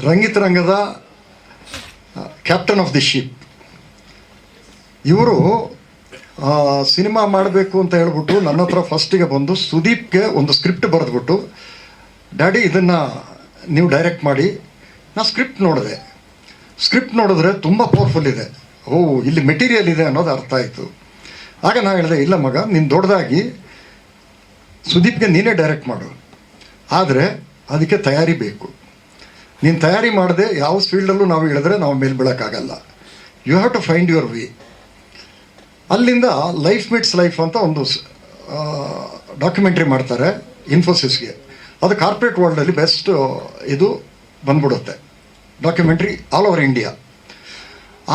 ರಂಗಿತ ರಂಗದ captain of the ship ಇವರು cinema ಮಾಡಬೇಕು ಅಂತ ಹೇಳ್ಬಿಟ್ಟು ನನ್ನ ಹತ್ರ ಫಸ್ಟಿಗೆ ಬಂದು ಸುದೀಪ್ಗೆ ಒಂದು ಸ್ಕ್ರಿಪ್ಟ್ ಬರೆದ್ಬಿಟ್ಟು ಡ್ಯಾಡಿ ಇದನ್ನು ನೀವು ಡೈರೆಕ್ಟ್ ಮಾಡಿ. ನಾನು ಸ್ಕ್ರಿಪ್ಟ್ ನೋಡಿದೆ. ಸ್ಕ್ರಿಪ್ಟ್ ನೋಡಿದ್ರೆ ತುಂಬ ಪವರ್ಫುಲ್ ಇದೆ. ಓ, ಇಲ್ಲಿ ಮೆಟೀರಿಯಲ್ ಇದೆ ಅನ್ನೋದು ಅರ್ಥ ಆಯಿತು. ಆಗ ನಾನು ಹೇಳಿದೆ, ಇಲ್ಲ ಮಗ, ನೀನು ದೊಡ್ಡದಾಗಿ ಸುದೀಪ್ಗೆ ನೀನೇ ಡೈರೆಕ್ಟ್ ಮಾಡು. ಆದರೆ, ಅದಕ್ಕೆ ತಯಾರಿ ಬೇಕು. ನೀನು ತಯಾರಿ ಮಾಡದೆ ಯಾವ ಫೀಲ್ಡಲ್ಲೂ ನಾವು ಇಳಿದ್ರೆ ನಾವು ಮೇಲೆ ಬೀಳೋಕ್ಕಾಗಲ್ಲ. You have to find your V ಅಲ್ಲಿಂದ ಲೈಫ್ ಮಿಟ್ಸ್ ಲೈಫ್ ಅಂತ ಒಂದು ಡಾಕ್ಯುಮೆಂಟ್ರಿ ಮಾಡ್ತಾರೆ ಇನ್ಫೋಸಿಸ್ಗೆ ಅದು ಕಾರ್ಪೊರೇಟ್ ವರ್ಲ್ಡಲ್ಲಿ ಬೆಸ್ಟ್ ಇದು ಬಂದ್ಬಿಡುತ್ತೆ. ಡಾಕ್ಯುಮೆಂಟ್ರಿ ಆಲ್ ಓವರ್ ಇಂಡಿಯಾ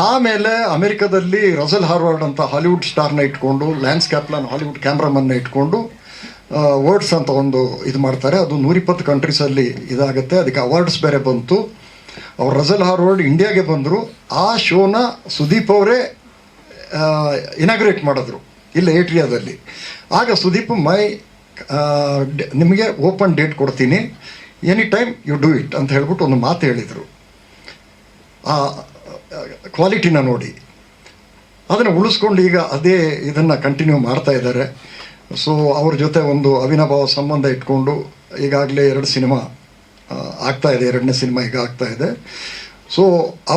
ಆಮೇಲೆ ಅಮೆರಿಕದಲ್ಲಿ ರಸಲ್ ಹಾರ್ವರ್ಡ್ ಅಂತ ಹಾಲಿವುಡ್ ಸ್ಟಾರ್ನ ಇಟ್ಕೊಂಡು ಲ್ಯಾನ್ಸ್ ಕ್ಯಾಪ್ಲನ್ ಹಾಲಿವುಡ್ ಕ್ಯಾಮ್ರಾಮನ್ನ ಇಟ್ಕೊಂಡು ವರ್ಡ್ಸ್ ಅಂತ ಒಂದು ಇದು ಮಾಡ್ತಾರೆ. ಅದು ನೂರಿಪ್ಪತ್ತು ಕಂಟ್ರೀಸಲ್ಲಿ ಇದಾಗುತ್ತೆ. ಅದಕ್ಕೆ ಅವಾರ್ಡ್ಸ್ ಬೇರೆ ಬಂತು. ಅವ್ರು ರಸಲ್ ಹಾರ್ವರ್ಡ್ ಇಂಡಿಯಾಗೆ ಬಂದರು. ಆ ಶೋನ ಸುದೀಪ್ ಅವರೇ ಇನಾಗ್ರೇಟ್ ಮಾಡಿದ್ರು. ಇಲ್ಲ, ಏಟ್ರಿಯಾದಲ್ಲಿ. ಆಗ ಸುದೀಪ್, ಮೈ ನಿಮಗೆ ಓಪನ್ ಡೇಟ್ ಕೊಡ್ತೀನಿ. Any time you do it ಅಂತ ಹೇಳ್ಬಿಟ್ಟು ಒಂದು ಮಾತು ಹೇಳಿದರು. ಆ ಕ್ವಾಲಿಟಿನ ನೋಡಿ. ಅದನ್ನು ಉಳಿಸ್ಕೊಂಡು ಈಗ ಅದೇ ಇದನ್ನು ಕಂಟಿನ್ಯೂ ಮಾಡ್ತಾ ಇದ್ದಾರೆ. ಸೊ ಅವ್ರ ಜೊತೆ ಒಂದು ಅವಿನಾಭಾವ ಸಂಬಂಧ ಇಟ್ಕೊಂಡು ಈಗಾಗಲೇ ಎರಡು ಸಿನಿಮಾ ಆಗ್ತಾ ಇದೆ, ಎರಡನೇ ಸಿನಿಮಾ ಈಗ ಆಗ್ತಾ ಇದೆ. ಸೊ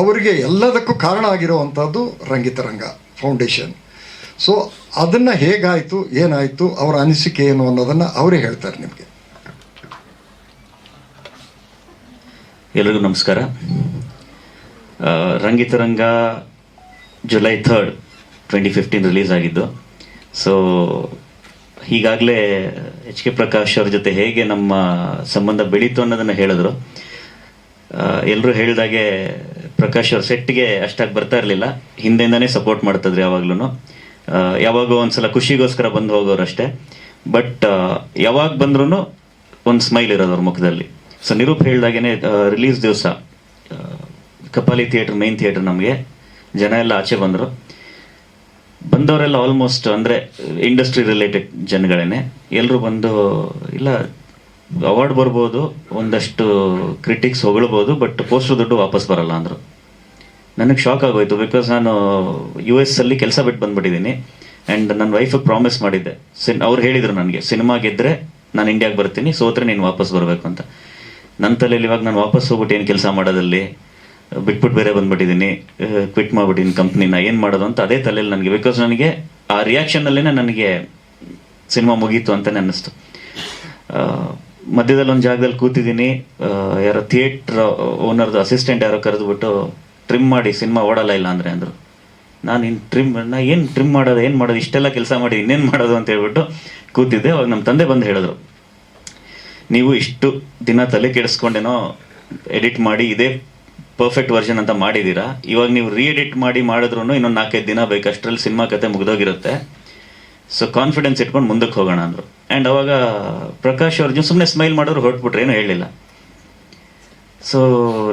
ಅವರಿಗೆ ಎಲ್ಲದಕ್ಕೂ ಕಾರಣ ಆಗಿರುವಂಥದ್ದು ರಂಗಿತರಂಗ ಫೌಂಡೇಶನ್ ಸೊ ಅದನ್ನು ಹೇಗಾಯಿತು, ಏನಾಯಿತು, ಅವರ ಅನಿಸಿಕೆ ಏನು ಅನ್ನೋದನ್ನು ಅವರೇ ಹೇಳ್ತಾರೆ ನಿಮಗೆ. ಎಲ್ರಿಗೂ ನಮಸ್ಕಾರ. Rangitaranga July third twenty fifteen release ಆಗಿದ್ದು. ಸೊ ಈಗಾಗಲೇ ಎಚ್ ಕೆ ಪ್ರಕಾಶ್ ಅವ್ರ ಜೊತೆ ಹೇಗೆ ನಮ್ಮ ಸಂಬಂಧ ಬೆಳೀತು ಅನ್ನೋದನ್ನು ಹೇಳಿದ್ರು. ಎಲ್ಲರೂ ಹೇಳಿದಾಗೆ ಪ್ರಕಾಶ್ ಅವ್ರ ಸೆಟ್ಗೆ ಅಷ್ಟಾಗಿ ಬರ್ತಾ ಇರಲಿಲ್ಲ. ಹಿಂದೆಯಿಂದನೇ ಸಪೋರ್ಟ್ ಮಾಡ್ತಿದ್ರು ಯಾವಾಗ್ಲೂ ಯಾವಾಗೋ ಒಂದ್ಸಲ ಖುಷಿಗೋಸ್ಕರ ಬಂದು ಹೋಗೋರು ಅಷ್ಟೇ. ಬಟ್ ಯಾವಾಗ ಬಂದ್ರೂ ಒಂದು ಸ್ಮೈಲ್ ಇರೋದು ಅವ್ರ ಮುಖದಲ್ಲಿ. ಸೊ ನಿರೂಪ್ ಹೇಳ್ದಾಗೇನೆ ರಿಲೀಸ್ ದಿವಸ ಕಪಾಲಿ ಥಿಯೇಟರ್ ಮೈನ್ ಥಿಯೇಟರ್ ನಮಗೆ. ಜನ ಎಲ್ಲ ಆಚೆ ಬಂದರು. ಬಂದವರೆಲ್ಲ ಆಲ್ಮೋಸ್ಟ್ ಅಂದರೆ ಇಂಡಸ್ಟ್ರಿ ರಿಲೇಟೆಡ್ ಜನಗಳೇನೆ. ಎಲ್ಲರೂ ಬಂದು, ಇಲ್ಲ ಅವಾರ್ಡ್ ಬರ್ಬೋದು, ಒಂದಷ್ಟು ಕ್ರಿಟಿಕ್ಸ್ ಹೊಗಳ್ಬೋದು ಬಟ್ ಪೋಸ್ಟರ್ ದುಡ್ಡು ವಾಪಸ್ ಬರಲ್ಲ ಅಂದರು. ನನಗೆ ಶಾಕ್ ಆಗೋಯ್ತು ಬಿಕಾಸ್ ನಾನು ಯು ಎಸ್ ಅಲ್ಲಿ ಕೆಲಸ ಬಿಟ್ಟು ಬಂದ್ಬಿಟ್ಟಿದ್ದೀನಿ ಆ್ಯಂಡ್ ನನ್ನ ವೈಫಿಗೆ ಪ್ರಾಮಿಸ್ ಮಾಡಿದ್ದೆ. ಸಿನ್, ಅವ್ರು ಹೇಳಿದರು ನನಗೆ, ಸಿನಿಮಾ ಗೆದ್ದರೆ ನಾನು ಇಂಡಿಯಾಗೆ ಬರ್ತೀನಿ, ಸೋತ್ರೆ ನೀನು ವಾಪಸ್ ಬರಬೇಕು ಅಂತ. ನನ್ನ ತಲೆಯಲ್ಲಿ ಇವಾಗ ನಾನು ವಾಪಸ್ ಹೋಗ್ಬಿಟ್ಟು ಏನು ಕೆಲಸ ಮಾಡೋದಲ್ಲಿ ಬಿಟ್ಬಿಟ್ಟು ಬೇರೆ ಬಂದ್ಬಿಟ್ಟಿದ್ದೀನಿ. ಕ್ವಿಟ್ ಮಾಡ್ಬಿಟ್ಟಿನಿ ಕಂಪ್ನಿನ ಏನು ಮಾಡೋದು ಅಂತ ಅದೇ ತಲೆಯಲ್ಲಿ ನನಗೆ. ಬಿಕಾಸ್ ನನಗೆ ಆ ರಿಯಾಕ್ಷನ್ನಲ್ಲೇ ನನಗೆ ಸಿನಿಮಾ ಮುಗೀತು ಅಂತಲೇ ಅನ್ನಿಸ್ತು. ಮಧ್ಯದಲ್ಲಿ ಒಂದು ಜಾಗದಲ್ಲಿ ಕೂತಿದ್ದೀನಿ. ಯಾರೋ ಥಿಯೇಟ್ರ್ ಓನರ್ದು ಅಸಿಸ್ಟೆಂಟ್ ಯಾರೋ ಕರೆದುಬಿಟ್ಟು ಟ್ರಿಮ್ ಮಾಡಿ ಸಿನಿಮಾ ಓಡಲ್ಲ ಇಲ್ಲ ಅಂದರೆ ಅಂದರು. ನಾನು ಇನ್ನು ಟ್ರಿಮ್ ನಾ ಏನು ಟ್ರಿಮ್ ಮಾಡೋದು, ಏನು ಮಾಡೋದು, ಇಷ್ಟೆಲ್ಲ ಕೆಲಸ ಮಾಡಿ, ಇನ್ನೇನು ಮಾಡೋದು ಅಂತ ಹೇಳ್ಬಿಟ್ಟು ಕೂತಿದ್ದೆ. ಅವಾಗ ನಮ್ಮ ತಂದೆ ಬಂದು ಹೇಳಿದ್ರು. ನೀವು ಇಷ್ಟು ದಿನ ತಲೆ ಕೆಡಿಸ್ಕೊಂಡೇನೋ ಎಡಿಟ್ ಮಾಡಿ, ಇದೇ ಪರ್ಫೆಕ್ಟ್ ವರ್ಷನ್ ಅಂತ ಮಾಡಿದ್ದೀರಾ ಇವಾಗ ನೀವು ರೀ ಎಡಿಟ್ ಮಾಡಿ ಮಾಡಿದ್ರು ಇನ್ನೊಂದು ನಾಲ್ಕೈದು ದಿನ ಬೇಕು. ಅಷ್ಟರಲ್ಲಿ ಸಿನಿಮಾ ಕತೆ ಮುಗಿದೋಗಿರುತ್ತೆ. ಸೊ ಕಾನ್ಫಿಡೆನ್ಸ್ ಇಟ್ಕೊಂಡು ಮುಂದಕ್ಕೆ ಹೋಗೋಣ ಅಂದರು. ಆ್ಯಂಡ್ ಅವಾಗ ಪ್ರಕಾಶ್ ಅವ್ರಿಗೆ ಸುಮ್ಮನೆ ಸ್ಮೈಲ್ ಮಾಡೋರು ಹೊರಟ್ಬಿಟ್ರೆ, ಏನೂ ಹೇಳಿಲ್ಲ. ಸೊ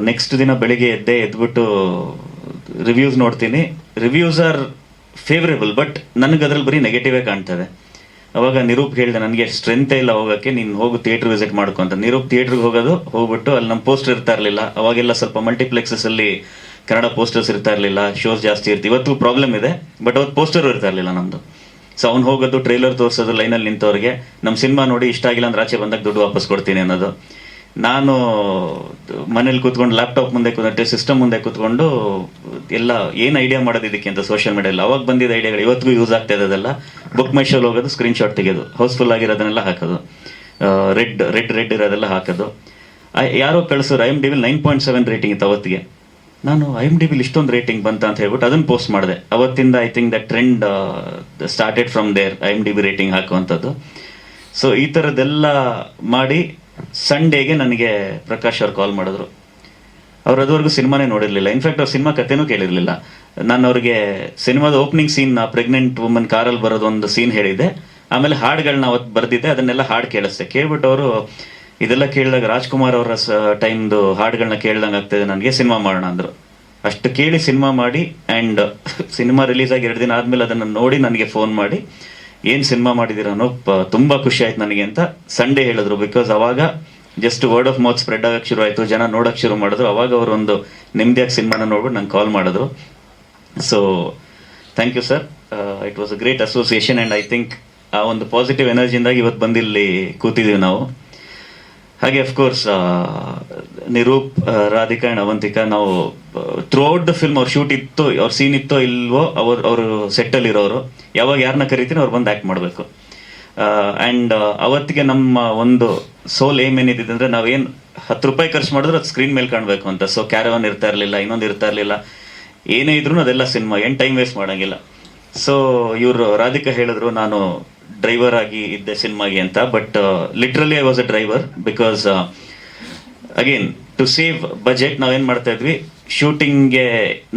ನೆಕ್ಸ್ಟ್ ದಿನ ಬೆಳಿಗ್ಗೆ ಎದ್ದೆ, ಎದ್ಬಿಟ್ಟು ರಿವ್ಯೂಸ್ ನೋಡ್ತೀನಿ. ರಿವ್ಯೂಸ್ ಆರ್ ಫೇವ್ರೇಬಲ್ ಬಟ್ ನನಗೆ ಅದ್ರಲ್ಲಿ ಬರೀ ನೆಗೆಟಿವೇ ಕಾಣ್ತದೆ. ಅವಾಗ ನಿರೂಪ್ ಹೇಳಿದೆ, ನನಗೆ ಸ್ಟ್ರೆಂತೇ ಇಲ್ಲ ಹೋಗೋಕ್ಕೆ, ನೀನು ಹೋಗು ಥಿಯೇಟ್ರ್ ವಿಸಿಟ್ ಮಾಡ್ಕೊ ಅಂತ. ನಿರೂಪ್ ಥಿಯೇಟ್ರಿಗೆ ಹೋಗೋದು, ಹೋಗ್ಬಿಟ್ಟು ಅಲ್ಲಿ ನಮ್ಮ ಪೋಸ್ಟರ್ ಇರ್ತಾ ಇರಲಿಲ್ಲ. ಅವಾಗೆಲ್ಲ ಸ್ವಲ್ಪ ಮಲ್ಟಿಪ್ಲೆಕ್ಸಸ್ ಅಲ್ಲಿ ಕನ್ನಡ ಪೋಸ್ಟರ್ಸ್ ಇರ್ತಾ ಇರಲಿಲ್ಲ ಶೋಸ್ ಜಾಸ್ತಿ ಇರ್ತಿ ಇವತ್ತು ಪ್ರಾಬ್ಲಮ್ ಇದೆ ಬಟ್ ಅವತ್ತು ಪೋಸ್ಟರ್ ಇರ್ತಾ ಇರಲಿಲ್ಲ ನಮ್ಮದು ಸೊ ಅವ್ನು ಹೋಗೋದು ಟ್ರೈಲರ್ ತೋರಿಸೋದು ಲೈನಲ್ಲಿ ನಿಂತವ್ರಿಗೆ ನಮ್ಮ ಸಿನಿಮಾ ನೋಡಿ ಇಷ್ಟ ಆಗಿಲ್ಲ ಅಂದ್ರೆ ಆಚೆ ಬಂದಾಗ ದುಡ್ಡು ವಾಪಸ್ ಕೊಡ್ತೀನಿ ಅನ್ನೋದು. ನಾನು ಮನೇಲಿ ಕೂತ್ಕೊಂಡು ಲ್ಯಾಪ್ಟಾಪ್ ಮುಂದೆ ಕೂತ್ಕೊಂಡು ಸಿಸ್ಟಮ್ ಮುಂದೆ ಕೂತ್ಕೊಂಡು, ಎಲ್ಲ ಏನು ಐಡಿಯಾ ಮಾಡೋದು ಇದಕ್ಕೆ ಅಂತ ಸೋಷಿಯಲ್ ಮೀಡಿಯಲ್ಲಿ ಅವಾಗ ಬಂದಿದ್ದ ಐಡಿಯಾಗಳು ಇವತ್ತಿಗೂ ಯೂಸ್ ಆಗ್ತಾ ಇದೆಲ್ಲ ಬುಕ್ ಮೈ ಹೋಗೋದು ಸ್ಕ್ರೀನ್ ಶಾಟ್ ತೆಗೆಯೋದು ಹೌಸ್ಫುಲ್ ಆಗಿರೋದನ್ನೆಲ್ಲ ಹಾಕೋದು. ರೆಡ್ ರೆಡ್ ರೆಡ್ ಇರೋದೆಲ್ಲ ಹಾಕೋದು. ಯಾರೋ ಕಳಿಸೋರು I M D will nine point seven rating ಇತ್ತು ಅವತ್ತಿಗೆ. ನಾನು ಐ ಎಂ ಡಿ ವಿಲ್ ಇಷ್ಟೊಂದು ರೇಟಿಂಗ್ ಬಂತ ಅಂತ ಹೇಳ್ಬಿಟ್ಟು ಅದನ್ನು ಪೋಸ್ಟ್ ಮಾಡಿದೆ. ಅವತ್ತಿಂದ I think the trend started from there I M D B rating ಹಾಕುವಂಥದ್ದು. ಸೊ ಈ ಥರದ್ದೆಲ್ಲ ಮಾಡಿ ಸಂಡೇಗೆ ನನಗೆ ಪ್ರಕಾಶ್ ಅವ್ರು ಕಾಲ್ ಮಾಡಿದ್ರು. ಅವ್ರು ಅದುವರೆಗೂ ಸಿನಿಮಾನೇ ನೋಡಿರಲಿಲ್ಲ. ಇನ್ಫ್ಯಾಕ್ಟ್ ಅವ್ರ ಸಿನಿಮಾ ಕಥೆನೂ ಕೇಳಿರಲಿಲ್ಲ. ನಾನು ಅವ್ರಿಗೆ ಸಿನಿಮಾದ ಓಪನಿಂಗ್ ಸೀನ್ ಪ್ರೆಗ್ನೆಂಟ್ ವುಮನ್ ಕಾರಲ್ಲಿ ಬರೋದು ಒಂದು ಸೀನ್ ಹೇಳಿದ್ದೆ. ಆಮೇಲೆ ಹಾಡುಗಳನ್ನ ಅವತ್ತು ಬರೆದಿದ್ದೆ. ಅದನ್ನೆಲ್ಲ ಹಾಡು ಕೇಳಿಸ್ದೆ. ಕೇಳ್ಬಿಟ್ಟು ಅವರು, ಇದೆಲ್ಲ ಕೇಳಿದಾಗ ರಾಜ್ಕುಮಾರ್ ಅವರ ಸ, ಟೈಮ್ದು ಹಾಡುಗಳನ್ನ ಕೇಳ್ದಂಗೆ ಆಗ್ತದೆ ನನಗೆ, ಸಿನಿಮಾ ಮಾಡೋಣ ಅಂದರು. ಅಷ್ಟು ಕೇಳಿ ಸಿನಿಮಾ ಮಾಡಿ ಆ್ಯಂಡ್ ಸಿನಿಮಾ ರಿಲೀಸ್ ಆಗಿ ಎರಡು ದಿನ ಆದಮೇಲೆ ಅದನ್ನು ನೋಡಿ ನನಗೆ ಫೋನ್ ಮಾಡಿ. ಏನು ಸಿನಿಮಾ ಮಾಡಿದ್ದೀರ ಅನ್ನೋ ತುಂಬ ಖುಷಿ ಆಯ್ತು ನನಗೆ ಅಂತ ಸಂಡೇ ಹೇಳಿದ್ರು. ಬಿಕಾಸ್ ಅವಾಗ just word of mouth spread ಆಗಕ್ಕೆ ಶುರು ಆಯಿತು, ಜನ ನೋಡೋಕೆ ಶುರು ಮಾಡಿದ್ರು. ಅವಾಗ ಅವರು ಒಂದು ನೆಮ್ಮದಿಯಾಗಿ ಸಿನಿಮಾನ ನೋಡ್ಬಿಟ್ಟು ನಂಗೆ ಕಾಲ್ ಮಾಡಿದ್ರು. So thank you sir it was a great association and I think ಆ ಒಂದು ಪಾಸಿಟಿವ್ ಎನರ್ಜಿಯಿಂದಾಗಿ ಇವತ್ತು ಬಂದಿಲ್ಲಿ ಕೂತಿದ್ದೀವಿ ನಾವು. ಹಾಗೆ of course Nirup Radhika and Avantika ನಾವು ಥ್ರೂ ಔಟ್ ದ ಫಿಲ್ಮ್ ಅವ್ರ ಶೂಟ್ ಇತ್ತು, ಅವ್ರ ಸೀನ್ ಇತ್ತೋ ಇಲ್ವೋ, ಅವ್ರು, ಅವರು ಸೆಟ್ಟಲ್ಲಿ ಇರೋರು, ಯಾವಾಗ ಯಾರನ್ನ ಕರಿತೀನಿ ಅವ್ರು ಬಂದು ಆ್ಯಕ್ಟ್ ಮಾಡಬೇಕು. ಆ್ಯಂಡ್ ಅವತ್ತಿಗೆ ನಮ್ಮ ಒಂದು ಸೋಲ್ ಏಮ್ ಏನಿದೆ ಅಂದರೆ ನಾವೇನು ಹತ್ತು ರೂಪಾಯಿ ಖರ್ಚು ಮಾಡಿದ್ರೆ ಅದು ಸ್ಕ್ರೀನ್ ಮೇಲೆ ಕಾಣಬೇಕು ಅಂತ. ಸೊ ಕ್ಯಾರವನ್ ಇರ್ತಾ ಇರಲಿಲ್ಲ, ಇನ್ನೊಂದು ಇರ್ತಾ ಇರಲಿಲ್ಲ. ಏನೇ ಇದ್ರೂ ಅದೆಲ್ಲ ಸಿನಿಮಾ ಏನು ಟೈಮ್ ವೇಸ್ಟ್ ಮಾಡೋಂಗಿಲ್ಲ. ಸೊ ಇವರು ರಾಧಿಕಾ ಹೇಳಿದ್ರು, ನಾನು ಡ್ರೈವರ್ ಆಗಿ ಇದ್ದೆ ಸಿನಿಮಾಗೆ ಅಂತ. But literally I was a driver because again to save budget ನಾವೇನು ಮಾಡ್ತಾ ಇದ್ವಿ? ಶೂಟಿಂಗ್ಗೆ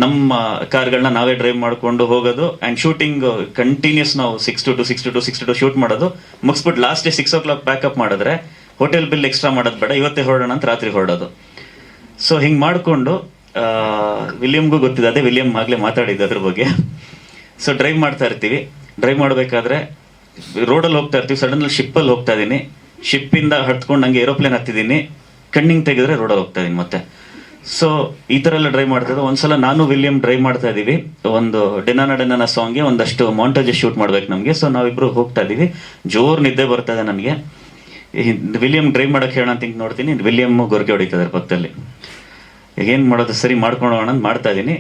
ನಮ್ಮ ಕಾರ್ಗಳನ್ನ ನಾವೇ ಡ್ರೈವ್ ಮಾಡಿಕೊಂಡು ಹೋಗೋದು ಆ್ಯಂಡ್ ಶೂಟಿಂಗ್ ಕಂಟಿನ್ಯೂಸ್ ನಾವು six to two six to two six to shoot ಮಾಡೋದು. ಮುಗಿಸ್ಬಿಟ್ಟು last day six o'clock pack up ಮಾಡಿದ್ರೆ ಹೋಟೆಲ್ ಬಿಲ್ ಎಕ್ಸ್ಟ್ರಾ ಮಾಡೋದು ಬೇಡ, ಇವತ್ತೇ ಹೊರಡೋಣ ಅಂತ ರಾತ್ರಿ ಹೊರಡೋದು. ಸೊ ಹಿಂಗೆ ಮಾಡಿಕೊಂಡು ವಿಲಿಯಮ್ಗೂ ಗೊತ್ತಿದೆ, ಅದೇ ವಿಲಿಯಮ್ ಆಗಲೇ ಮಾತಾಡಿದ್ದು ಅದ್ರ ಬಗ್ಗೆ. ಸೊ ಡ್ರೈವ್ ಮಾಡ್ತಾ ಇರ್ತೀವಿ. ಡ್ರೈವ್ ಮಾಡಬೇಕಾದ್ರೆ ರೋಡಲ್ಲಿ ಹೋಗ್ತಾ ಇರ್ತೀವಿ ಸಡನ್ಲಿ ಶಿಪ್ಪಲ್ಲಿ ಹೋಗ್ತಾ ಇದ್ದೀನಿ ಶಿಪ್ಪಿಂದ ಹತ್ಕೊಂಡು ಹಂಗೆ ಏರೋಪ್ಲೇನ್ ಹತ್ತಿದ್ದೀನಿ ಕಣ್ಣಿಂಗ್ ತೆಗೆದ್ರೆ ರೋಡಲ್ಲಿ ಹೋಗ್ತಾ ಇದ್ದೀನಿ ಮತ್ತೆ. ಸೊ ಈ ಥರ ಎಲ್ಲ ಡ್ರೈವ್ ಮಾಡ್ತಾ ಒಂದ್ಸಲ ನಾನು ವಿಲಿಯಂ ಡ್ರೈವ್ ಮಾಡ್ತಾ ಇದೀವಿ ಒಂದು ಡೆನಾನ ಡೆನಾನ ಸಾಂಗ್ಗೆ ಒಂದಷ್ಟು ಮೌಂಟೇಜ್ ಶೂಟ್ ಮಾಡ್ಬೇಕು ನಮಗೆ. ಸೊ ನಾವಿಬ್ರು ಹೋಗ್ತಾ ಇದೀವಿ ಜೋರು ನಿದ್ದೆ ಬರ್ತಾ ಇದೆ ನನಗೆ ವಿಲಿಯಂ ಡ್ರೈವ್ ಮಾಡೋಕೆ ಹೇಳೋಣ ಅಂತ ನೋಡ್ತೀನಿ. ವಿಲಿಯಮ್ ಗೊರ್ಗೆ ಹೊಡಿತಾರೆ ಪಕ್ಕದಲ್ಲಿ. ಈಗ ಏನ್ ಮಾಡೋದು? ಸರಿ ಮಾಡ್ಕೊಂಡು ಹೋಗೋಣ ಅಂತ ಮಾಡ್ತಾ ಇದೀನಿ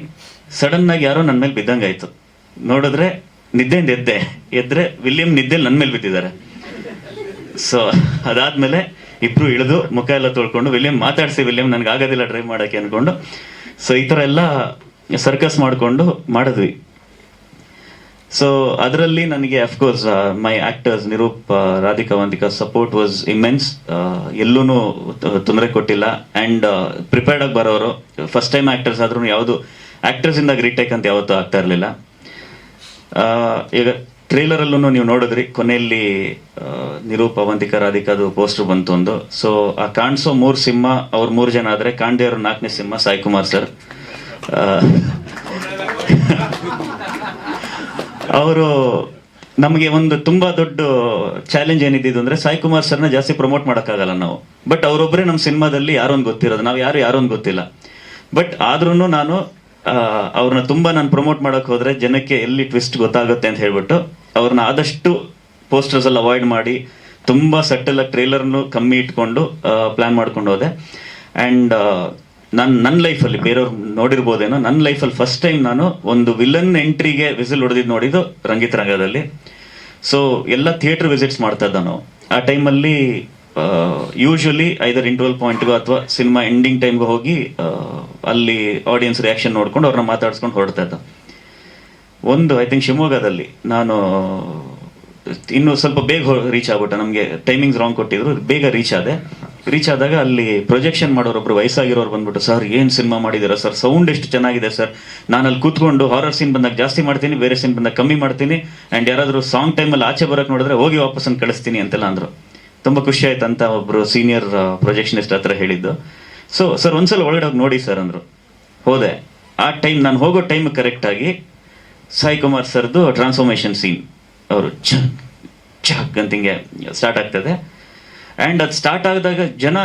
ಸಡನ್ ಆಗಿ ಯಾರೋ ನನ್ನ ಮೇಲೆ ಬಿದ್ದಂಗಾಯ್ತು. ನೋಡಿದ್ರೆ ನಿದ್ದೆಯಿಂದ ಎದ್ದೆ ಎದ್ರೆ ವಿಲಿಯಂ ನಿದ್ದೆಲಿ ನನ್ನ ಮೇಲೆ ಬಿದ್ದಿದ್ದಾರೆ. ಸೊ ಅದಾದ್ಮೇಲೆ ಇಬ್ರು ಇಳಿದು ಮುಖ ಎಲ್ಲ ತೊಳ್ಕೊಂಡು ವಿಲಿಯಂ ಮಾತಾಡ್ಸಿ ವಿಲಿಯಂ ನನ್ಗೆ ಆಗೋದಿಲ್ಲ ಡ್ರೈವ್ ಮಾಡಕ್ಕೆ ಅನ್ಕೊಂಡು. ಸೊ ಈ ಥರ ಎಲ್ಲ ಸರ್ಕಸ್ ಮಾಡಿಕೊಂಡು ಮಾಡಿದ್ವಿ. ಸೊ ಅದರಲ್ಲಿ ನನಗೆ of course my actors Nirup Radhika Avantika support was immense ಎಲ್ಲೂ ತೊಂದರೆ ಕೊಟ್ಟಿಲ್ಲ. ಆ್ಯಂಡ್ ಪ್ರಿಪೇರ್ಡ್ ಆಗಿ ಬರೋರು. ಫಸ್ಟ್ ಟೈಮ್ ಆಕ್ಟರ್ಸ್ ಆದ್ರೂ ಯಾವುದು ಆ್ಯಕ್ಟರ್ಸಿಂದ ರೀಟೇಕ್ ಅಂತ ಯಾವತ್ತೂ ಆಗ್ತಾ ಇರಲಿಲ್ಲ. ಈಗ ಟ್ರೇಲರ್ ಅಲ್ಲೂ ನೀವು ನೋಡಿದ್ರಿ, ಕೊನೆಯಲ್ಲಿ ನಿರೂಪ ಅವಂತಿಕಾ ರಾಧಿಕಾದು ಪೋಸ್ಟರ್ ಬಂತು ಒಂದು. ಸೊ ಆ ಕಾಣಿಸೋ ಮೂರು ಸಿಂಹ, ಅವ್ರ ಮೂರು ಜನ ಆದ್ರೆ ಅವ್ರ ನಾಲ್ಕನೇ ಸಿಂಹ ಸಾಯಿ ಕುಮಾರ್ ಸರ್ ಅವರು ನಮಗೆ ಒಂದು ತುಂಬಾ ದೊಡ್ಡ ಚಾಲೆಂಜ್ ಏನಿದ್ದು ಅಂದ್ರೆ ಸಾಯಿ ಕುಮಾರ್ ಸರ್ನ ಜಾಸ್ತಿ ಪ್ರಮೋಟ್ ಮಾಡೋಕ್ಕಾಗಲ್ಲ ನಾವು. ಬಟ್ ಅವರೊಬ್ಬರೇ ನಮ್ಮ ಸಿನಿಮಾದಲ್ಲಿ ಯಾರೊಂದು ಗೊತ್ತಿರೋದು, ನಾವು ಯಾರು ಯಾರೊಂದು ಗೊತ್ತಿಲ್ಲ. ಬಟ್ ಆದ್ರೂ ನಾನು ಅವ್ರನ್ನ ತುಂಬಾ ನಾನು ಪ್ರಮೋಟ್ ಮಾಡೋಕ್ಕೆ ಹೋದ್ರೆ ಜನಕ್ಕೆ ಎಲ್ಲಿ ಟ್ವಿಸ್ಟ್ ಗೊತ್ತಾಗುತ್ತೆ ಅಂತ ಹೇಳ್ಬಿಟ್ಟು ಅವ್ರನ್ನ ಆದಷ್ಟು ಪೋಸ್ಟರ್ಸ್ ಎಲ್ಲ ಅವಾಯ್ಡ್ ಮಾಡಿ ತುಂಬ ಸಟ್ಟೆಲ್ಲ ಟ್ರೇಲರ್ನು ಕಮ್ಮಿ ಇಟ್ಕೊಂಡು ಪ್ಲ್ಯಾನ್ ಮಾಡ್ಕೊಂಡು ಹೋದೆ. ಆ್ಯಂಡ್ ನನ್ನ ನನ್ನ ಲೈಫಲ್ಲಿ ಬೇರೆಯವ್ರು ನೋಡಿರ್ಬೋದೇನೋ ನನ್ನ ಲೈಫಲ್ಲಿ ಫಸ್ಟ್ ಟೈಮ್ ನಾನು ಒಂದು ವಿಲನ್ ಎಂಟ್ರಿಗೆ ವಿಸಿಲ್ ಹೊಡೆದಿದ್ದು ನೋಡಿದ್ದು ರಂಗಿತ್ ರಂಗದಲ್ಲಿ. ಸೊ ಎಲ್ಲ ಥಿಯೇಟರ್ ವಿಸಿಟ್ಸ್ ಮಾಡ್ತಾ ಇದ್ದ ನಾವು ಆ ಟೈಮಲ್ಲಿ ಯೂಶ್ವಲಿ ಐದರ್ ಇಂಟರ್ವಲ್ ಪಾಯಿಂಟ್ಗೂ ಅಥವಾ ಸಿನಿಮಾ ಎಂಡಿಂಗ್ ಟೈಮ್ಗೆ ಹೋಗಿ ಅಲ್ಲಿ ಆಡಿಯನ್ಸ್ ರಿಯಾಕ್ಷನ್ ನೋಡ್ಕೊಂಡು ಅವ್ರನ್ನ ಮಾತಾಡ್ಸ್ಕೊಂಡು ಹೊರಡ್ತಾ ಇದ್ದ. ಒಂದು ಐ ಥಿಂಕ್ ಶಿವಮೊಗ್ಗದಲ್ಲಿ. ನಾನು, ಇನ್ನು ಸ್ವಲ್ಪ ಬೇಗ ರೀಚ್ ಆಗ್ಬಿಟ್ಟೆ. ನಮಗೆ ಟೈಮಿಂಗ್ಸ್ ರಾಂಗ್ ಕೊಟ್ಟಿದ್ರು. ಬೇಗ ರೀಚ್ ಆದೆ. ರೀಚ್ ಆದಾಗ ಅಲ್ಲಿ ಪ್ರೊಜೆಕ್ಷನ್ ಮಾಡೋರೊಬ್ರು ವಯಸ್ಸಾಗಿರೋರು ಬಂದ್ಬಿಟ್ಟು, ಸರ್, ಏನು ಸಿನಿಮಾ ಮಾಡಿದ್ದೀರಾ ಸರ್? ಸೌಂಡ್ ಎಷ್ಟು ಚೆನ್ನಾಗಿದೆ, ಸರ್? ನಾನು ಅಲ್ಲಿ ಕೂತ್ಕೊಂಡು ಹಾರರ್ ಸೀನ್ ಬಂದಾಗ ಜಾಸ್ತಿ ಮಾಡ್ತೀನಿ, ಬೇರೆ ಸೀನ್ ಬಂದಾಗ ಕಮ್ಮಿ ಮಾಡ್ತೀನಿ. ಆ್ಯಂಡ್ ಯಾರಾದರೂ ಸಾಂಗ್ ಟೈಮಲ್ಲಿ ಆಚೆ ಬರೋಕ್ಕೆ ನೋಡಿದ್ರೆ ಹೋಗಿ ವಾಪಸ್ಸನ್ನು ಕಳಿಸ್ತೀನಿ ಅಂತೆಲ್ಲ ಅಂದರು. ತುಂಬ ಖುಷಿ ಆಯ್ತು ಅಂತ ಒಬ್ಬರು ಸೀನಿಯರ್ ಪ್ರೊಜೆಕ್ಷನಿಸ್ಟ್ ಹತ್ರ ಹೇಳಿದ್ದು. ಸೊ ಸರ್, ಒಂದ್ಸಲ ಒಳಗಡೆ ಹೋಗಿ ನೋಡಿ, ಸರ್ ಅಂದರು. ಹೋದೆ. ಆ ಟೈಮ್ ನಾನು ಹೋಗೋ ಟೈಮ್ ಕರೆಕ್ಟ್ ಆಗಿ ಸಾಯಿ ಕುಮಾರ್ ಸರ್ದು ಟ್ರಾನ್ಸ್ಫಾರ್ಮೇಶನ್ ಸೀನ್ ಅವರು ಚಕ್ ಚಕ್ ಅಂತ ಹಿಂಗೆ ಸ್ಟಾರ್ಟ್ ಆಗ್ತದೆ. ಆ್ಯಂಡ್ ಅದು ಸ್ಟಾರ್ಟ್ ಆದಾಗ ಜನ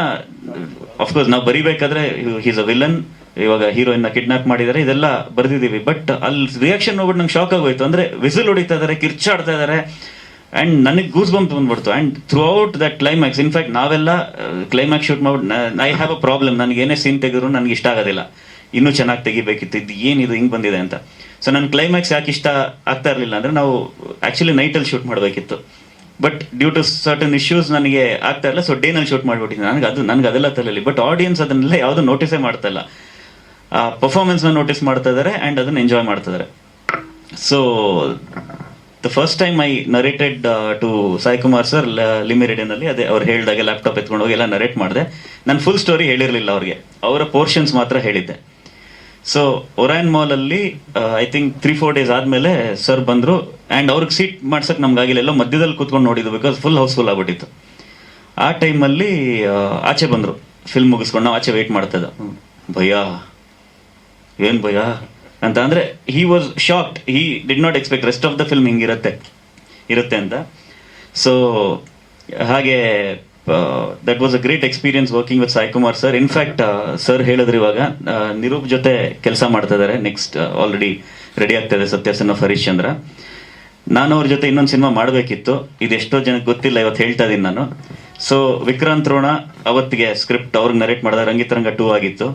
ಅಫ್ಕೋರ್ಸ್ ನಾವು ಬರಿಬೇಕಾದ್ರೆ ಈಸ್ ಅ ವಿಲನ್ ಇವಾಗ ಹೀರೋಯಿನ್ನ ಕಿಡ್ನಾಪ್ ಮಾಡಿದ್ದಾರೆ ಇದೆಲ್ಲ ಬರೆದಿದ್ದೀವಿ. ಬಟ್ ಅಲ್ಲಿ ರಿಯಾಕ್ಷನ್ ನೋಡ್ಬಿಟ್ಟು ನಂಗೆ ಶಾಕ್ ಆಗೋಯ್ತು. ಅಂದರೆ ವಿಸಿಲ್ ಹೊಡಿತಾ ಇದ್ದಾರೆ ಕಿರ್ಚಾಡ್ತಾ ಇದ್ದಾರೆ ಆ್ಯಂಡ್ ನನಗೆ ಗೂಸ್ ಬಂಪ್ ಬಂದ್ಬಿಡ್ತು. And throughout that climax in fact ನಾವೆಲ್ಲ ಕ್ಲೈಮ್ಯಾಕ್ಸ್ ಶೂಟ್ ಮಾಡ್ಬಿಟ್ಟು ಐ ಹ್ಯಾವ್ ಅ ಪ್ರಾಬ್ಲಮ್ ನನಗೆ ಏನೇ ಸೀನ್ ತೆಗೆದ್ರು ನನಗೆ ಇಷ್ಟ ಆಗೋದಿಲ್ಲ. ಇನ್ನೂ ಚೆನ್ನಾಗಿ ತೆಗಿಬೇಕಿತ್ತು. ಇದು ಏನಿದು ಹಿಂಗೆ ಬಂದಿದೆ ಅಂತ. ಸೊ ನನ್ನ ಕ್ಲೈಮ್ಯಾಕ್ಸ್ ಯಾಕೆ ಇಷ್ಟ ಆಗ್ತಾ ಇರಲಿಲ್ಲ ಅಂದರೆ ನಾವು ಆ್ಯಕ್ಚುಲಿ ನೈಟಲ್ಲಿ ಶೂಟ್ ಮಾಡಬೇಕಿತ್ತು. But due to certain issues ನನಗೆ ಆಗ್ತಾ ಇಲ್ಲ ಸೊ ಡೇನಲ್ಲಿ ಶೂಟ್ ಮಾಡಿಬಿಟ್ಟಿದ್ದೀನಿ ನನಗೆ ಅದು, ನನಗೆ ಅದೆಲ್ಲ ತಲೆಯಲ್ಲಿ ಬಟ್ ಆಡಿಯನ್ಸ್ ಅದನ್ನೆಲ್ಲ ಯಾವುದು ನೋಟಿಸೇ ಮಾಡ್ತಾ ಇಲ್ಲ. ಆ ಪರ್ಫಾರ್ಮೆನ್ಸ್ನ ನೋಟಿಸ್ ಮಾಡ್ತಾ ಇದ್ದಾರೆ ಆ್ಯಂಡ್ ಅದನ್ನು ಎಂಜಾಯ್ ಮಾಡ್ತಾ ಇದ್ದಾರೆ so the first time I narrated to Sai Kumar sir ಲಿಮಿರಿಡಿನಲ್ಲಿ ಅದೇ ಅವ್ರು ಹೇಳಿದಾಗ ಲ್ಯಾಪ್ಟಾಪ್ ಎತ್ಕೊಂಡು ಹೋಗಿ ಎಲ್ಲ ನರೇಟ್ ಮಾಡಿದೆ. ನಾನು ಫುಲ್ ಸ್ಟೋರಿ ಹೇಳಿರಲಿಲ್ಲ ಅವ್ರಿಗೆ. ಅವರ ಪೋರ್ಷನ್ಸ್ ಮಾತ್ರ ಹೇಳಿದ್ದೆ. ಸೊ ಒರಾಯನ್ ಮಾಲ್ ಅಲ್ಲಿ I think three four days ಆದ್ಮೇಲೆ ಸರ್ ಬಂದ್ರು ಅಂಡ್ ಅವ್ರಿಗೆ ಸೀಟ್ ಮಾಡ್ಸಕ್ ನಮ್ಗಾಗಿಲ್ಲ ಎಲ್ಲ ಮಧ್ಯದಲ್ಲಿ ಕೂತ್ಕೊಂಡು ನೋಡಿದ್ದು ಬಿಕಾಸ್ ಫುಲ್ ಹೌಸ್ಫುಲ್ ಆಗ್ಬಿಟ್ಟಿತ್ತು. ಆ ಟೈಮಲ್ಲಿ ಆಚೆ ಬಂದ್ರು. ಫಿಲ್ಮ್ ಮುಗಿಸ್ಕೊಂಡು ನಾವು ಆಚೆ ವೆಯ್ಟ್ ಮಾಡ್ತಾ ಇದ್ದ. ಭಯ. ಏನ್ ಭಯ? ಅಂತ ಅಂದ್ರೆ he was shocked he did not expect rest of the film ಹಿಂಗಿರುತ್ತೆ. ಇರುತ್ತೆ ಅಂತ. ಸೊ ಹಾಗೆ that was a great experience working with Sai Kumar sir in fact sir ಹೇಳಿದ್ರು ಇವಾಗ ನಿರೂಪ್ ಜೊತೆ ಕೆಲಸ ಮಾಡ್ತಾ ಇದ್ದಾರೆ ನೆಕ್ಸ್ಟ್ ಆಲ್ರೆಡಿ ರೆಡಿ ಆಗ್ತಾ ಇದೆ ಸತ್ಯಸನ್ನ ಹರೀಶ್ ಚಂದ್ರ. ನಾನು ಅವ್ರ ಜೊತೆ ಇನ್ನೊಂದು ಸಿನಿಮಾ ಮಾಡಬೇಕಿತ್ತು. ಇದು ಎಷ್ಟೋ ಜನಕ್ಕೆ ಗೊತ್ತಿಲ್ಲ, ಇವತ್ತು ಹೇಳ್ತಾ ಇದ್ದೀನಿ ನಾನು. ಸೊ ವಿಕ್ರಾಂತ್ ರೋಣ ಅವತ್ತಿಗೆ ಸ್ಕ್ರಿಪ್ಟ್ ಅವ್ರಿಗೆ ನರೇಟ್ ಮಾಡಿದ ರಂಗಿತರಂಗ ಟೂ ಆಗಿತ್ತು.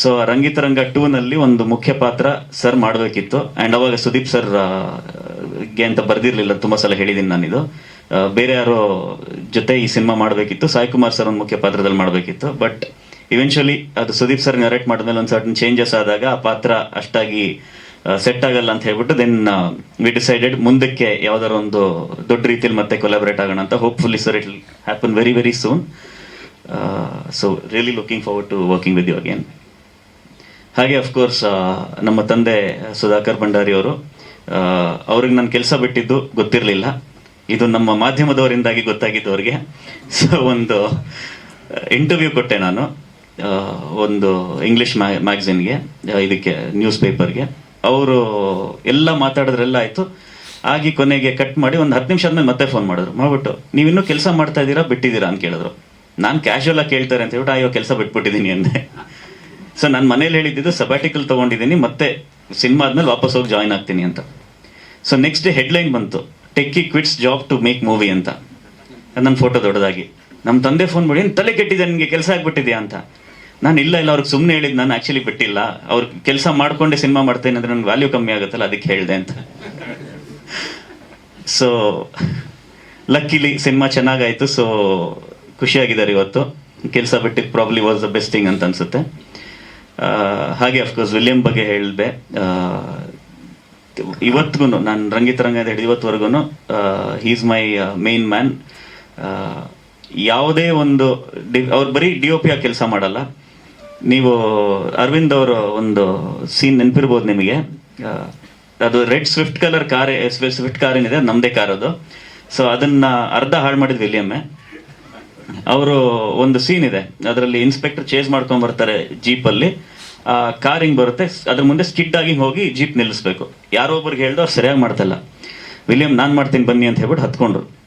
ಸೊ ರಂಗಿತರಂಗ ಟೂನಲ್ಲಿ ಒಂದು ಮುಖ್ಯ ಪಾತ್ರ ಸರ್ ಮಾಡಬೇಕಿತ್ತು. ಆ್ಯಂಡ್ ಅವಾಗ ಸುದೀಪ್ ಸರ್ಗೆ ಅಂತ ಬರ್ದಿರ್ಲಿಲ್ಲ, ತುಂಬಾ ಸಲ ಹೇಳಿದ್ದೀನಿ ನಾನಿದು. ಬೇರೆ ಯಾರೋ ಜೊತೆ ಈ ಸಿನಿಮಾ ಮಾಡಬೇಕಿತ್ತು. ಸಾಯಿ ಕುಮಾರ್ ಸರ್ ಒಂದು ಮುಖ್ಯ ಪಾತ್ರದಲ್ಲಿ ಮಾಡಬೇಕಿತ್ತು. ಬಟ್ ಇವೆನ್ಚುಲಿ ಅದು ಸುದೀಪ್ ಸರ್ ನರೇಟ್ ಮಾಡಿದ್ಮೇಲೆ ಒಂದು ಸರ್ಟನ್ ಚೇಂಜಸ್ ಆದಾಗ ಆ ಪಾತ್ರ ಅಷ್ಟಾಗಿ ಸೆಟ್ ಆಗಲ್ಲ ಅಂತ ಹೇಳ್ಬಿಟ್ಟು ದೆನ್ ವಿ ಡಿಸೈಡೆಡ್ ಮುಂದಕ್ಕೆ ಯಾವ್ದಾರ ಒಂದು ದೊಡ್ಡ ರೀತಿಯಲ್ಲಿ ಮತ್ತೆ ಕೊಲಾಬರೇಟ್ ಆಗೋಣ ಅಂತ hopefully sir it happen very very soon so really looking forward to working with you again ಹಾಗೆ ಅಫ್ಕೋರ್ಸ್ ನಮ್ಮ ತಂದೆ ಸುಧಾಕರ್ ಭಂಡಾರಿ ಅವರು ಅವ್ರಿಗೆ ನಾನು ಕೆಲಸ ಬಿಟ್ಟಿದ್ದು ಗೊತ್ತಿರಲಿಲ್ಲ. ಇದು ನಮ್ಮ ಮಾಧ್ಯಮದವರಿಂದಾಗಿ ಗೊತ್ತಾಗಿದ್ದು ಅವ್ರಿಗೆ ಸೊ ಒಂದು ಇಂಟರ್ವ್ಯೂ ಕೊಟ್ಟೆ ನಾನು. ಒಂದು ಇಂಗ್ಲಿಷ್ ಮ್ಯಾಗ್ಝಿನ್ಗೆ ಇದಕ್ಕೆ ನ್ಯೂಸ್ ಪೇಪರ್ಗೆ ಅವರು ಎಲ್ಲ ಮಾತಾಡಿದ್ರೆಲ್ಲ ಆಯಿತು. ಆಗಿ ಕೊನೆಗೆ ಕಟ್ ಮಾಡಿ ಒಂದು ಹತ್ತು ನಿಮಿಷ ಆದ್ಮೇಲೆ ಮತ್ತೆ ಫೋನ್ ಮಾಡಿದ್ರು. ಮಾಡ್ಬಿಟ್ಟು, ನೀವಿನ್ನೂ ಕೆಲಸ ಮಾಡ್ತಾ ಇದ್ದೀರಾ, ಬಿಟ್ಟಿದ್ದೀರಾ ಅಂತ ಕೇಳಿದ್ರು. ನಾನು ಕ್ಯಾಶುವಲ್ ಆಗಿ ಕೇಳ್ತಾರೆ ಅಂತ ಹೇಳ್ಬಿಟ್ಟು, ಅಯ್ಯೋ, ಕೆಲಸ ಬಿಟ್ಬಿಟ್ಟಿದ್ದೀನಿ ಅಂದೆ. ಸೊ ನಾನು ಮನೇಲಿ ಹೇಳಿದ್ದು ಸಬಾಟಿಕಲ್ ತೊಗೊಂಡಿದ್ದೀನಿ ಮತ್ತೆ ಸಿನಿಮಾ ಆದ್ಮೇಲೆ ವಾಪಸ್ ಹೋಗಿ ಜಾಯ್ನ್ ಆಗ್ತೀನಿ ಅಂತ. ಸೊ ನೆಕ್ಸ್ಟ್ ಡೇ ಹೆಡ್ಲೈನ್ ಬಂತು. Techie quits job to make movie ಅಂತ. ನನ್ನ ಫೋಟೋ ದೊಡ್ಡದಾಗಿ. ನಮ್ಮ ತಂದೆ ಫೋನ್ ಮಾಡಿ ತಲೆ ಕೆಟ್ಟಿದೆ ನಿಮಗೆ ಕೆಲಸ ಆಗಿಬಿಟ್ಟಿದೆಯಾ? ಅಂತ. ನಾನು, ಇಲ್ಲ ಇಲ್ಲ, ಅವ್ರಿಗೆ ಸುಮ್ಮನೆ ಹೇಳಿದ್ದು ನಾನು ಆ್ಯಕ್ಚುಲಿ ಬಿಟ್ಟಿಲ್ಲ. ಅವ್ರು ಕೆಲಸ ಮಾಡಿಕೊಂಡೆ ಸಿನಿಮಾ ಮಾಡ್ತೇನೆ ಅಂದರೆ ನನ್ಗೆ ವ್ಯಾಲ್ಯೂ ಕಮ್ಮಿ ಆಗುತ್ತಲ್ಲ, ಅದಕ್ಕೆ ಹೇಳಿದೆ ಅಂತ. ಸೊ ಲಕ್ಕಿಲಿ ಸಿನಿಮಾ ಚೆನ್ನಾಗಾಯಿತು. ಸೊ ಖುಷಿಯಾಗಿದ್ದಾರೆ ಇವತ್ತು. ಕೆಲಸ ಬಿಟ್ಟಿದ್ದು probably was the best thing ಅಂತ ಅನಿಸುತ್ತೆ. ಹಾಗೆ ಅಫ್ಕೋರ್ಸ್ ವಿಲಿಯಂ ಬಗ್ಗೆ ಹೇಳಿದೆ. ಇವತ್ತಿಗೂ ನಾನು ರಂಗಿತ ರಂಗ ಅಂತ ಹೇಳಿದ ಇವತ್ತುವರೆಗೂ ಈಸ್ ಮೈ ಮೇನ್ ಮ್ಯಾನ್ ಯಾವುದೇ ಒಂದು ಡಿ, ಅವ್ರು ಬರೀ ಡಿ ಒ ಪಿ ಆಗಿ ಕೆಲಸ ಮಾಡಲ್ಲ. ನೀವು ಅರವಿಂದ್ ಅವರ ಒಂದು ಸೀನ್ ನೆನಪಿರ್ಬೋದು ನಿಮಗೆ. ಅದು red Swift colour car Swift car ಏನಿದೆ ನಮ್ಮದೇ ಕಾರ್ ಅದು. ಸೊ ಅದನ್ನು ಅರ್ಧ ಹಾಳು ಮಾಡಿದ್ ವಿಲಿಯಮ್ಮೆ ಅವರು ಒಂದು ಸೀನ್ ಇದೆ, ಅದರಲ್ಲಿ ಇನ್ಸ್ಪೆಕ್ಟರ್ ಚೇಸ್ ಮಾಡ್ಕೊಂಡ್ ಬರ್ತಾರೆ ಜೀಪ್ ಅಲ್ಲಿ. ಆ ಕಾರ್ ಹಿಂಗೆ ಬರುತ್ತೆ? ಅದ್ರ ಮುಂದೆ ಸ್ಕಿಡ್ ಆಗಿ ಹೋಗಿ ಜೀಪ್ ನಿಲ್ಲಿಸ್ಬೇಕು. ಯಾರೋ ಒಬ್ರಿಗೆ ಹೇಳ್ದು ಅವ್ರು ಸರಿಯಾಗಿ ಮಾಡ್ತಲ್ಲ. ವಿಲಿಯಂ ನಾನು ಮಾಡ್ತೀನಿ, ಬನ್ನಿ ಅಂತ ಹೇಳ್ಬಿಟ್ಟು ಹತ್ಕೊಂಡ್ರು.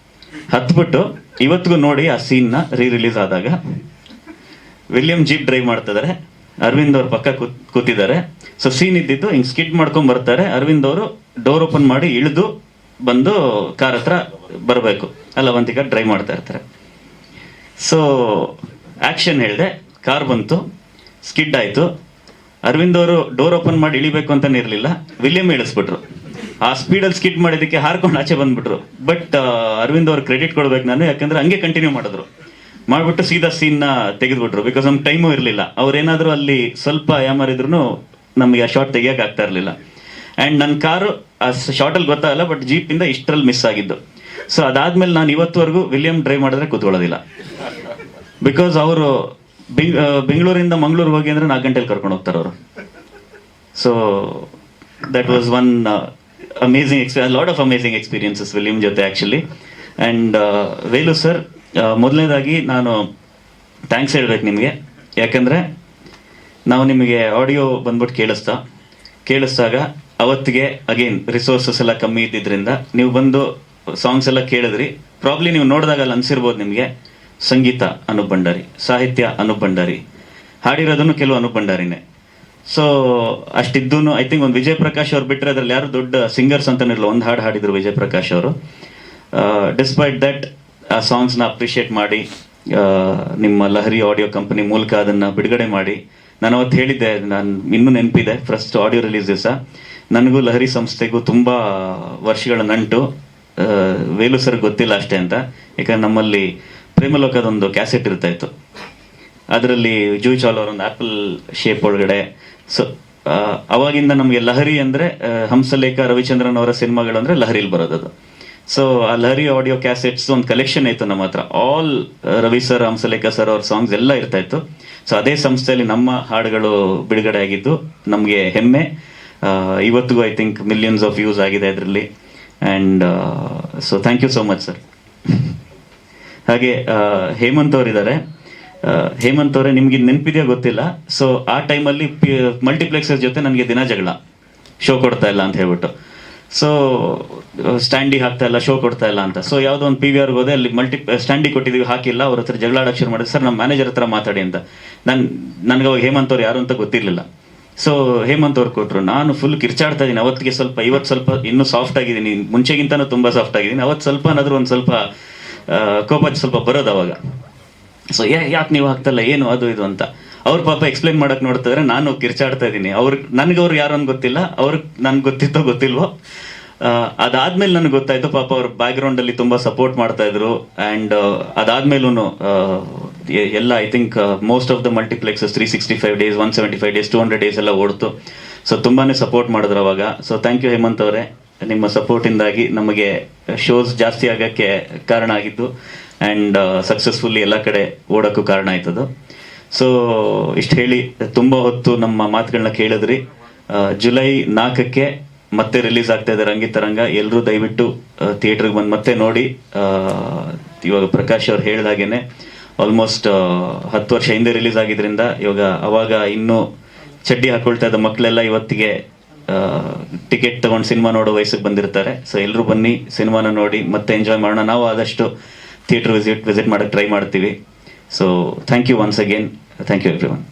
ಹತ್ಬಿಟ್ಟು ಇವತ್ತಿಗೂ ನೋಡಿ ಆ ಸೀನ್ನ ರೀ ರಿಲೀಸ್ ಆದಾಗ ವಿಲಿಯಂ ಜೀಪ್ ಡ್ರೈವ್ ಮಾಡ್ತಿದ್ದಾರೆ ಅರವಿಂದ್ ಅವ್ರ ಪಕ್ಕ ಕೂತ್- ಕೂತಿದ್ದಾರೆ. ಸೊ ಸೀನ್ ಇದ್ದಿದ್ದು ಹಿಂಗೆ ಸ್ಕಿಡ್ ಮಾಡ್ಕೊಂಡು ಬರ್ತಾರೆ. ಅರವಿಂದ್ ಅವರು ಡೋರ್ ಓಪನ್ ಮಾಡಿ ಇಳಿದು ಬಂದು ಕಾರ್ ಹತ್ರ ಬರಬೇಕು. ಅಲ್ಲ ಡ್ರೈವ್ ಮಾಡ್ತಾ ಇರ್ತಾರೆ. ಸೊ ಆಕ್ಷನ್ ಹೇಳಿದೆ. ಕಾರ್ ಬಂತು. ಸ್ಕಿಡ್ ಆಯ್ತು. ಅರವಿಂದ್ ಅವರು ಡೋರ್ ಓಪನ್ ಮಾಡಿ ಇಳಿಬೇಕು ಅಂತಾನೆ ಇರಲಿಲ್ಲ. ವಿಲಿಯಂ ಇಳಿಸ್ಬಿಟ್ರು. ಆ ಸ್ಪೀಡಲ್ಲಿ ಸ್ಕಿಟ್ ಮಾಡಿದ್ದಕ್ಕೆ ಹಾರ್ಕೊಂಡು ಆಚೆ ಬಂದ್ಬಿಟ್ರು. ಬಟ್ ಅರವಿಂದ್ ಅವ್ರ ಕ್ರೆಡಿಟ್ ಕೊಡ್ಬೇಕು ನಾನು, ಯಾಕಂದ್ರೆ ಹಂಗೆ ಕಂಟಿನ್ಯೂ ಮಾಡಿದ್ರು. ಮಾಡಿಬಿಟ್ಟು ಸೀದಾ ಸೀನ್ನ ತೆಗೆದ್ಬಿಟ್ರು. ಬಿಕಾಸ್ ನಮ್ಗೆ ಟೈಮು ಇರಲಿಲ್ಲ. ಅವ್ರೇನಾದರೂ ಅಲ್ಲಿ ಸ್ವಲ್ಪ ಯಾಮಾರಿದ್ರು ನಮಗೆ ಆ ಶಾರ್ಟ್ ತೆಗಿಯಕ್ ಆಗ್ತಾ ಇರಲಿಲ್ಲ. ಅಂಡ್ ನನ್ನ ಕಾರು ಆ ಶಾರ್ಟಲ್ಲಿ ಗೊತ್ತಾಗಲ್ಲ ಬಟ್ ಜೀಪ್ ಇಂದ ಇಷ್ಟರಲ್ಲಿ ಮಿಸ್ ಆಗಿದ್ದು. ಸೊ ಅದಾದ್ಮೇಲೆ ನಾನು ಇವತ್ತುವರೆಗೂ ವಿಲಿಯಂ ಡ್ರೈವ್ ಮಾಡಿದ್ರೆ ಕೂತ್ಕೊಳ್ಳೋದಿಲ್ಲ. ಬಿಕಾಸ್ ಅವರು ಬೆಂಗಳೂರಿಂದ ಮಂಗಳೂರು ಹೋಗಿ ಅಂದ್ರೆ ನಾಲ್ಕು ಗಂಟೆಲಿ ಕರ್ಕೊಂಡು ಹೋಗ್ತಾರೆ ಅವರು. So that was one amazing experience lot of amazing experiences William ಜೊತೆ ಆ್ಯಕ್ಚುಲಿ ಆ್ಯಂಡ್ ವೇಲು ಸರ್ ಮೊದಲನೇದಾಗಿ ನಾನು ಥ್ಯಾಂಕ್ಸ್ ಹೇಳ್ಬೇಕು ನಿಮಗೆ. ಯಾಕಂದರೆ ನಾವು ನಿಮಗೆ ಆಡಿಯೋ ಬಂದ್ಬಿಟ್ಟು ಕೇಳಿಸ್ತಾ. ಕೇಳಿಸ್ದಾಗ ಅವತ್ತಿಗೆ ಅಗೇನ್ ರಿಸೋರ್ಸಸ್ ಎಲ್ಲ ಕಮ್ಮಿ ಇದ್ದಿದ್ದರಿಂದ ನೀವು ಬಂದು ಸಾಂಗ್ಸ್ ಎಲ್ಲ ಕೇಳಿದ್ರಿ. ಪ್ರಾಬ್ಲಿ ನೀವು ನೋಡಿದಾಗ ಅಲ್ಲಿ ಅನಿಸಿರ್ಬೋದು ನಿಮಗೆ. ಸಂಗೀತ ಅನೂಪ್ ಭಂಡಾರಿ ಸಾಹಿತ್ಯ ಅನೂಪ್ ಹಾಡಿರೋದನ್ನು ಕೆಲವು ಅನೂಪ್ ಭಂಡಾರಿನೇ ಸೊ ಅಷ್ಟಿದ್ದೂ ಐ ಥಿಂಕ್ ಒಂದು ವಿಜಯ್ ಪ್ರಕಾಶ್ ಅವ್ರು ಬಿಟ್ಟರೆ ಅದ್ರಲ್ಲಿ ಯಾರು ದೊಡ್ಡ ಸಿಂಗರ್ಸ್ ಅಂತಾನಿರಲ್ಲ ಒಂದು ಹಾಡು ಹಾಡಿದ್ರು ವಿಜಯ್ ಪ್ರಕಾಶ್ ಅವರು ಡಿಸ್ಪೈಟ್ ದಟ್ ಆ ಸಾಂಗ್ಸ್ನ ಅಪ್ರಿಷಿಯೇಟ್ ಮಾಡಿ ನಿಮ್ಮ ಲಹರಿ ಆಡಿಯೋ ಕಂಪನಿ ಮೂಲಕ ಅದನ್ನ ಬಿಡುಗಡೆ ಮಾಡಿ. ನಾನು ಅವತ್ತು ಹೇಳಿದ್ದೆ, ನಾನು ಇನ್ನೂ ನೆನಪಿದೆ ಫಸ್ಟ್ ಆಡಿಯೋ ರಿಲೀಸ್ ದಿವಸ. ನನಗೂ ಲಹರಿ ಸಂಸ್ಥೆಗೂ ತುಂಬ ವರ್ಷಗಳ ನಂಟು. ವೇಲು ಸರ್ ಗೊತ್ತಿಲ್ಲ ಅಷ್ಟೇ ಅಂತ. ಯಾಕಂದ್ರೆ ನಮ್ಮಲ್ಲಿ ಪ್ರೇಮಲೋಕದೊಂದು ಕ್ಯಾಸೆಟ್ ಇರ್ತಾ ಇತ್ತು ಅದರಲ್ಲಿ ಜೂಯ್ ಚಾಲ್ ಅವರ ಒಂದು ಆಪಲ್ ಶೇಪ್ ಒಳಗಡೆ ಸೊ ಅವಾಗಿಂದ ನಮಗೆ ಲಹರಿ ಅಂದರೆ ಹಂಸಲೇಖ ರವಿಚಂದ್ರನ್ ಅವರ ಸಿನಿಮಾಗಳು ಅಂದರೆ ಲಹರಿಲಿ ಬರೋದದು ಸೊ ಆ ಲಹರಿ ಆಡಿಯೋ ಕ್ಯಾಸೆಟ್ಸ್ ಒಂದು ಕಲೆಕ್ಷನ್ ಇತ್ತು ನಮ್ಮ ಹತ್ರ. All Ravi sir Hamsalekha sir ಅವ್ರ ಸಾಂಗ್ಸ್ ಎಲ್ಲ ಇರ್ತಾ ಇತ್ತು ಸೊ ಅದೇ ಸಂಸ್ಥೆಯಲ್ಲಿ ನಮ್ಮ ಹಾಡುಗಳು ಬಿಡುಗಡೆ ಆಗಿದ್ದು, ನಮಗೆ ಹೆಮ್ಮೆ. ಇವತ್ತಿಗೂ I think millions of views ಆಗಿದೆ ಅದರಲ್ಲಿ. And so thank you so much sir ಹಾಗೆ ಹೇಮಂತ್ ಅವರಿದ್ದಾರೆ. ಹೇಮಂತ್ ಅವರೇ ನಿಮ್ಗೆ ನೆನಪಿದೆಯೋ ಗೊತ್ತಿಲ್ಲ. ಸೊ ಆ ಟೈಮಲ್ಲಿ ಮಲ್ಟಿಪ್ಲೆಕ್ಸರ್ ಜೊತೆ ನನಗೆ ದಿನ ಜಗಳ. ಶೋ ಕೊಡ್ತಾ ಇಲ್ಲ ಅಂತ ಹೇಳ್ಬಿಟ್ಟು. ಸೊ ಸ್ಟ್ಯಾಂಡಿಗೆ ಹಾಕ್ತಾ ಇಲ್ಲ ಶೋ ಕೊಡ್ತಾ ಇಲ್ಲ ಅಂತ. ಸೊ ಯಾವುದೋ ಒಂದು ಪಿ ವಿ ಆರ್ಗೆ ಹೋದೆ, ಅಲ್ಲಿ ಮಲ್ಟಿ ಸ್ಟ್ಯಾಂಡಿಗೆ ಕೊಟ್ಟಿದ್ದೀವಿ ಹಾಕಿಲ್ಲ, ಅವ್ರ ಹತ್ರ ಜಗಳ ಆಡೋಕೆ ಶುರು ಮಾಡಿದ್ರು. ಸರ್ ನಮ್ಮ ಮ್ಯಾನೇಜರ್ ಹತ್ರ ಮಾತಾಡಿ ಅಂತ. ನಾನು ನನಗೆ ಅವಾಗ ಹೇಮಂತ್ ಅವ್ರು ಯಾರು ಅಂತ ಗೊತ್ತಿರಲಿಲ್ಲ. ಸೊ ಹೇಮಂತ್ ಅವ್ರು ಕೊಟ್ಟರು ನಾನು ಫುಲ್ ಕಿರ್ಚಾಡ್ತಾ ಇದ್ದೀನಿ. ಅವತ್ತಿಗೆ ಸ್ವಲ್ಪ, ಇವತ್ತು ಸ್ವಲ್ಪ ಇನ್ನೂ ಸಾಫ್ಟ್ ಆಗಿದ್ದೀನಿ. ಮುಂಚೆಗಿಂತನೂ ತುಂಬ ಸಾಫ್ಟ್ ಆಗಿದ್ದೀನಿ. ಅವತ್ತು ಸ್ವಲ್ಪ ಏನಾದರೂ ಒಂದು ಸ್ವಲ್ಪ ಕೋಪ ಸ್ವಲ್ಪ ಬರೋದು ಅವಾಗ. ಸೊ ಯಾಕೆ ನೀವು ಹಾಕ್ತಲ್ಲ, ಏನು ಅದು ಇದು ಅಂತ. ಅವ್ರ ಪಾಪ ಎಕ್ಸ್ಪ್ಲೈನ್ ಮಾಡಕ್ ನೋಡ್ತಿದ್ರೆ ನಾನು ಕಿರ್ಚಾಡ್ತಾ ಇದ್ದೀನಿ ಅವ್ರು, ನನಗೆ ಅವ್ರು ಯಾರು ಅಂತ ಗೊತ್ತಿಲ್ಲ ಅವ್ರಿಗೆ ನನ್ಗೆ ಗೊತ್ತಿತ್ತೋ ಗೊತ್ತಿಲ್ವೋ. ಅದಾದ್ಮೇಲೆ ನನಗೆ ಗೊತ್ತಾಯ್ತು, ಪಾಪ ಅವ್ರ ಬ್ಯಾಕ್ಗ್ರೌಂಡ್ ಅಲ್ಲಿ ತುಂಬಾ ಸಪೋರ್ಟ್ ಮಾಡ್ತಾ ಇದ್ರು. ಅಂಡ್ ಅದಾದ್ಮೇಲೂ ಎಲ್ಲ I think most of the multiplexes three sixty five days one seventy five days two hundred days ಎಲ್ಲ ಓಡ್ತು. ಸೊ ತುಂಬಾನೇ ಸಪೋರ್ಟ್ ಮಾಡಿದ್ರು ಅವಾಗ. ಸೊ ಥ್ಯಾಂಕ್ ಯು ಹೇಮಂತ್ ಅವರೇ. ನಿಮ್ಮ ಸಪೋರ್ಟಿಂದಾಗಿ ನಮಗೆ ಶೋಸ್ ಜಾಸ್ತಿ ಆಗಕ್ಕೆ ಕಾರಣ ಆಗಿದ್ದು ಆ್ಯಂಡ್ ಸಕ್ಸಸ್ಫುಲ್ಲಿ ಎಲ್ಲ ಕಡೆ ಓಡೋಕ್ಕೂ ಕಾರಣ ಆಯ್ತದು. ಸೊ ಇಷ್ಟು ಹೇಳಿ, ತುಂಬ ಹೊತ್ತು ನಮ್ಮ ಮಾತುಗಳನ್ನ ಕೇಳಿದ್ರಿ. ಜುಲೈ ನಾಲ್ಕಕ್ಕೆ ಮತ್ತೆ ರಿಲೀಸ್ ಆಗ್ತಾ ಇದೆ ರಂಗಿತರಂಗ ಎಲ್ಲರೂ ದಯವಿಟ್ಟು ಥಿಯೇಟ್ರಿಗೆ ಬಂದು ಮತ್ತೆ ನೋಡಿ. ಇವಾಗ ಪ್ರಕಾಶ್ ಅವ್ರು ಹೇಳಿದಾಗೇನೆ ಆಲ್ಮೋಸ್ಟ್ ಹತ್ತು ವರ್ಷ ಹಿಂದೆ ರಿಲೀಸ್ ಆಗಿದ್ರಿಂದ, ಇವಾಗ ಅವಾಗ ಇನ್ನೂ ಚಡ್ಡಿ ಹಾಕೊಳ್ತಾ ಇದ್ದ ಮಕ್ಕಳೆಲ್ಲ ಇವತ್ತಿಗೆ ಟಿಕೆಟ್ ತಗೊಂಡು ಸಿನಿಮಾ ನೋಡೋ ವಯಸ್ಸಿಗೆ ಬಂದಿರ್ತಾರೆ. ಸೊ ಎಲ್ಲರೂ ಬನ್ನಿ ಸಿನಿಮಾನ ನೋಡಿ, ಮತ್ತೆ ಎಂಜಾಯ್ ಮಾಡೋಣ. ನಾವು ಆದಷ್ಟು ಥಿಯೇಟರ್ ವಿಸಿಟ್ ವಿಸಿಟ್ ಮಾಡೋಕ್ಕೆ ಟ್ರೈ ಮಾಡ್ತೀವಿ. So thank you once again thank you every